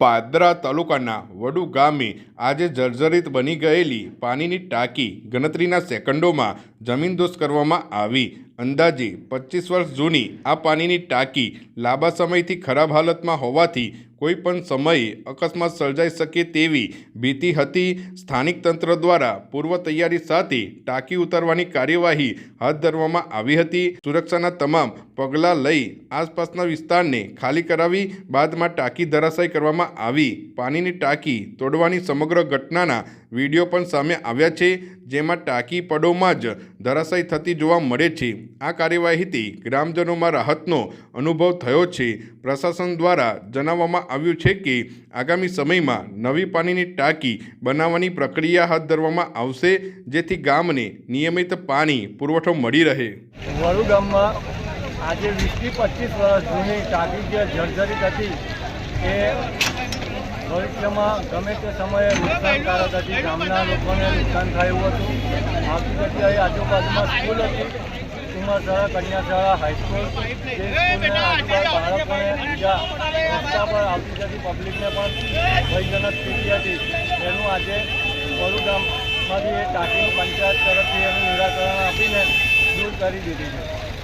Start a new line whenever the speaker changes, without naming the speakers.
પાદરા તાલુકાના વડુ ગામે આજે જર્જરિત બની ગયેલી પાણીની ટાંકી ગણતરીના સેકન્ડોમાં જમીનદોસ્ત કરવામાં આવી. અંદાજે પચીસ વર્ષ જૂની આ પાણીની ટાંકી લાંબા સમયથી ખરાબ હાલતમાં હોવાથી કોઈ પણ સમયે અકસ્માત સર્જાઈ શકે તેવી ભીતિ હતી. સ્થાનિક તંત્ર દ્વારા પૂર્વ તૈયારી સાથે ટાંકી ઉતારવાની કાર્યવાહી હાથ ધરવામાં આવી હતી. સુરક્ષાના તમામ પગલાં લઈ આસપાસના વિસ્તારને ખાલી કરાવી બાદમાં ટાંકી ધરાશાય કરવામાં આવી. પાણીની ટાંકી તોડવાની સમગ્ર ઘટનાના વીડિયો પણ સામે આવ્યા છે, જેમાં ટાંકી પડોમાં જ ધરાશય થતી જોવા મળે છે. આ કાર્યવાહીથી ગ્રામજનોમાં રાહતનો અનુભવ થયો છે. પ્રશાસન દ્વારા જણાવવામાં આવ્યું છે કે, આગામી સમયમાં નવી પાણીની ટાંકી બનાવવાની પ્રક્રિયા હાથ ધરવામાં આવશે, જેથી ગામને નિયમિત પાણી, પુરવઠો મળી રહે.
આજે વીસથી પચીસ વર્ષ જૂની ટાંકી જે જર્જરિત હતી, એ ભવિષ્યમાં ગમે તે સમયે નુકસાનકારક હતી ગામના લોકોને નુકસાન થયું હતું. આવતી જગ્યાએ આજુબાજુમાં સ્કૂલ હતી. કુમારશાળા કન્યાશાળા હાઈસ્કૂલ બાળકોને બીજા રસ્તા પર આવતી જતી પબ્લિકને પણ ભયજનક સ્થિતિ હતી. એનું આજે વડુ ગામમાંથી એ ટાંકીનું પંચાયત તરફથી એનું નિરાકરણ આપીને દૂર કરી દીધી છે.